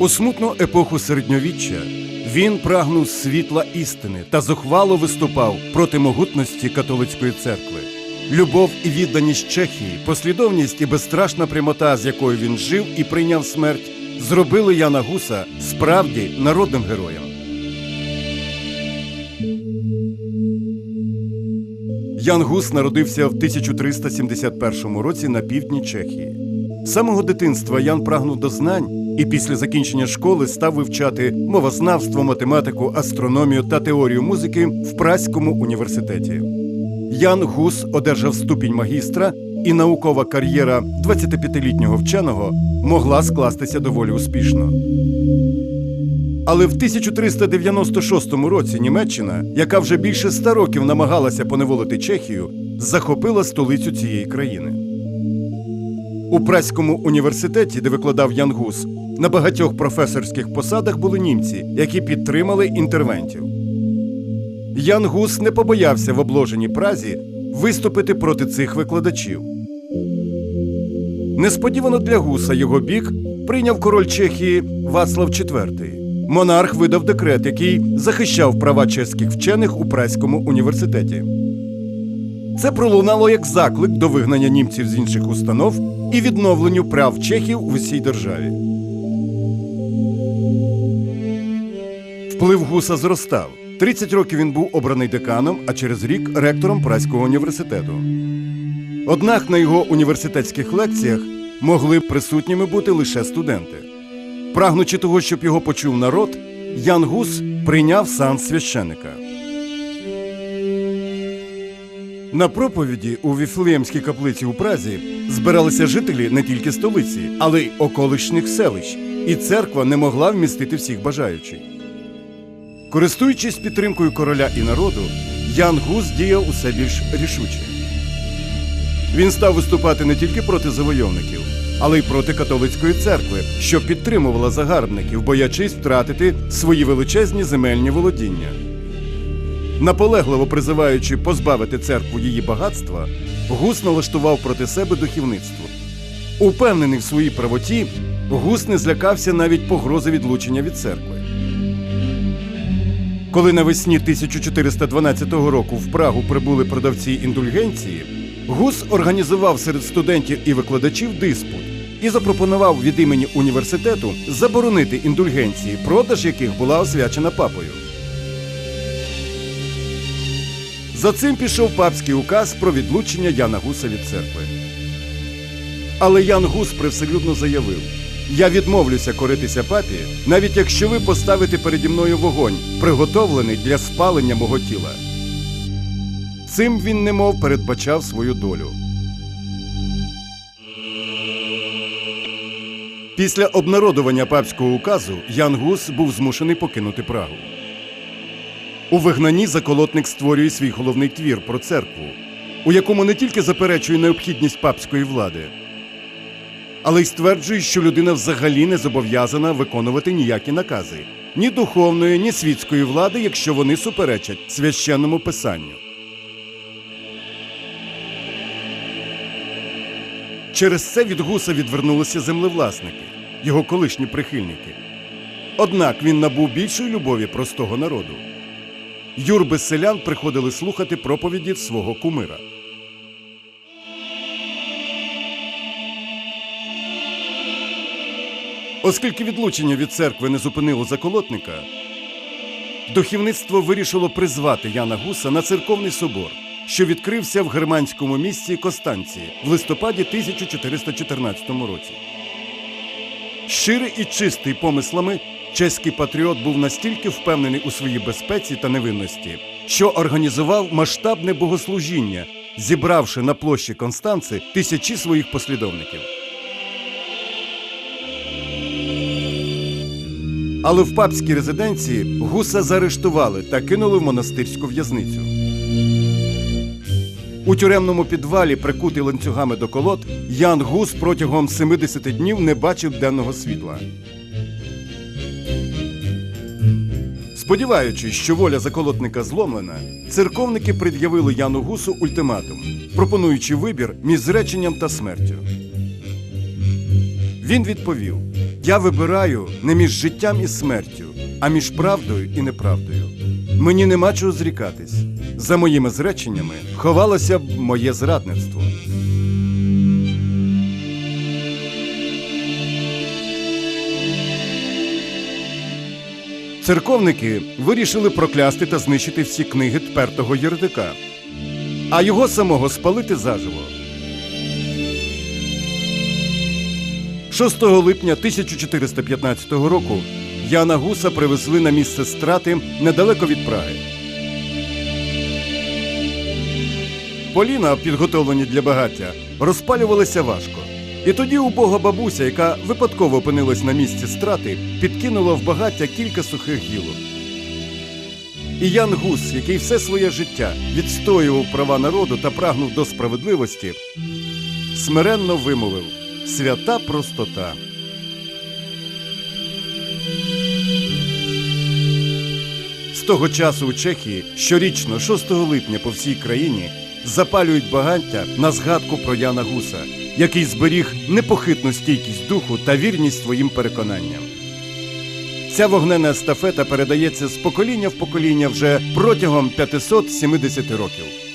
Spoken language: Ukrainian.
У смутну епоху середньовіччя він прагнув світла істини та зухвало виступав проти могутності католицької церкви. Любов і відданість Чехії, послідовність і безстрашна прямота, з якою він жив і прийняв смерть, зробили Яна Гуса справді народним героєм. Ян Гус народився в 1371 році на півдні Чехії. З самого дитинства Ян прагнув до знань і після закінчення школи став вивчати мовознавство, математику, астрономію та теорію музики в Празькому університеті. Ян Гус одержав ступінь магістра, і наукова кар'єра 25-літнього вченого могла скластися доволі успішно. Але в 1396 році Німеччина, яка вже більше ста років намагалася поневолити Чехію, захопила столицю цієї країни. У Праському університеті, де викладав Ян Гус, на багатьох професорських посадах були німці, які підтримали інтервентів. Ян Гус не побоявся в обложеній Празі виступити проти цих викладачів. Несподівано для Гуса його бік прийняв король Чехії Вацлав IV. Монарх видав декрет, який захищав права чеських вчених у Празькому університеті. Це пролунало як заклик до вигнання німців з інших установ і відновленню прав чехів в усій державі. Вплив гуса зростав. 30 років він був обраний деканом, а через рік ректором Празького університету. Однак на його університетських лекціях могли б присутніми бути лише студенти. Прагнучи того, щоб його почув народ, Ян Гус прийняв сан священика. На проповіді у Віфлеємській каплиці у Празі збиралися жителі не тільки столиці, але й околишніх селищ, і церква не могла вмістити всіх бажаючих. Користуючись підтримкою короля і народу, Ян Гус діяв усе більш рішуче. Він став виступати не тільки проти завойовників, але й проти католицької церкви, що підтримувала загарбників, боячись втратити свої величезні земельні володіння. Наполегливо призиваючи позбавити церкву її багатства, Гус налаштував проти себе духовництво. Упевнений в своїй правоті, Гус не злякався навіть погрози відлучення від церкви. Коли навесні 1412 року в Прагу прибули продавці індульгенції, Гус організував серед студентів і викладачів диспут і запропонував від імені університету заборонити індульгенції, продаж яких була освячена папою. За цим пішов папський указ про відлучення Яна Гуса від церкви. Але Ян Гус привселюдно заявив: Я відмовлюся коритися папі, навіть якщо ви поставите переді мною вогонь, приготовлений для спалення мого тіла. Цим він немов передбачав свою долю. Після обнародування папського указу Ян Гус був змушений покинути Прагу. У вигнанні заколотник створює свій головний твір про церкву, у якому не тільки заперечує необхідність папської влади, але й стверджує, що людина взагалі не зобов'язана виконувати ніякі накази ні духовної, ні світської влади, якщо вони суперечать священному писанню. Через це від гуса відвернулися землевласники, його колишні прихильники. Однак він набув більшої любові простого народу. Юрби селян приходили слухати проповіді свого кумира. Оскільки відлучення від церкви не зупинило заколотника, духовництво вирішило призвати Яна Гуса на церковний собор, що відкрився в германському місті Костанції в листопаді 1414 році. Щирий і чистий помислами, чеський патріот був настільки впевнений у своїй безпеці та невинності, що організував масштабне богослужіння, зібравши на площі Констанци тисячі своїх послідовників. Але в папській резиденції гуса заарештували та кинули в монастирську в'язницю. У тюремному підвалі, прикутий ланцюгами до колод, Ян Гус протягом 70 днів не бачив денного світла. Сподіваючись, що воля заколотника зломлена, церковники пред'явили Яну Гусу ультиматум, пропонуючи вибір між зреченням та смертю. Він відповів: Я вибираю не між життям і смертю, а між правдою і неправдою. Мені нема чого зрікатись. За моїми зреченнями ховалося б моє зрадництво. Церковники вирішили проклясти та знищити всі книги тпертого Єрдика, а його самого спалити заживо. 6 липня 1415 року Яна Гуса привезли на місце страти недалеко від Праги. Поліна, підготовлені для багаття, розпалювалися важко. І тоді убога бабуся, яка випадково опинилась на місці страти, підкинула в багаття кілька сухих гілок. І Ян Гус, який все своє життя відстоював права народу та прагнув до справедливості, смиренно вимовив свята простота. З того часу у Чехії щорічно, 6 липня по всій країні, запалюють багаття на згадку про Яна Гуса, який зберіг непохитну стійкість духу та вірність своїм переконанням. Ця вогнена естафета передається з покоління в покоління вже протягом 570 років.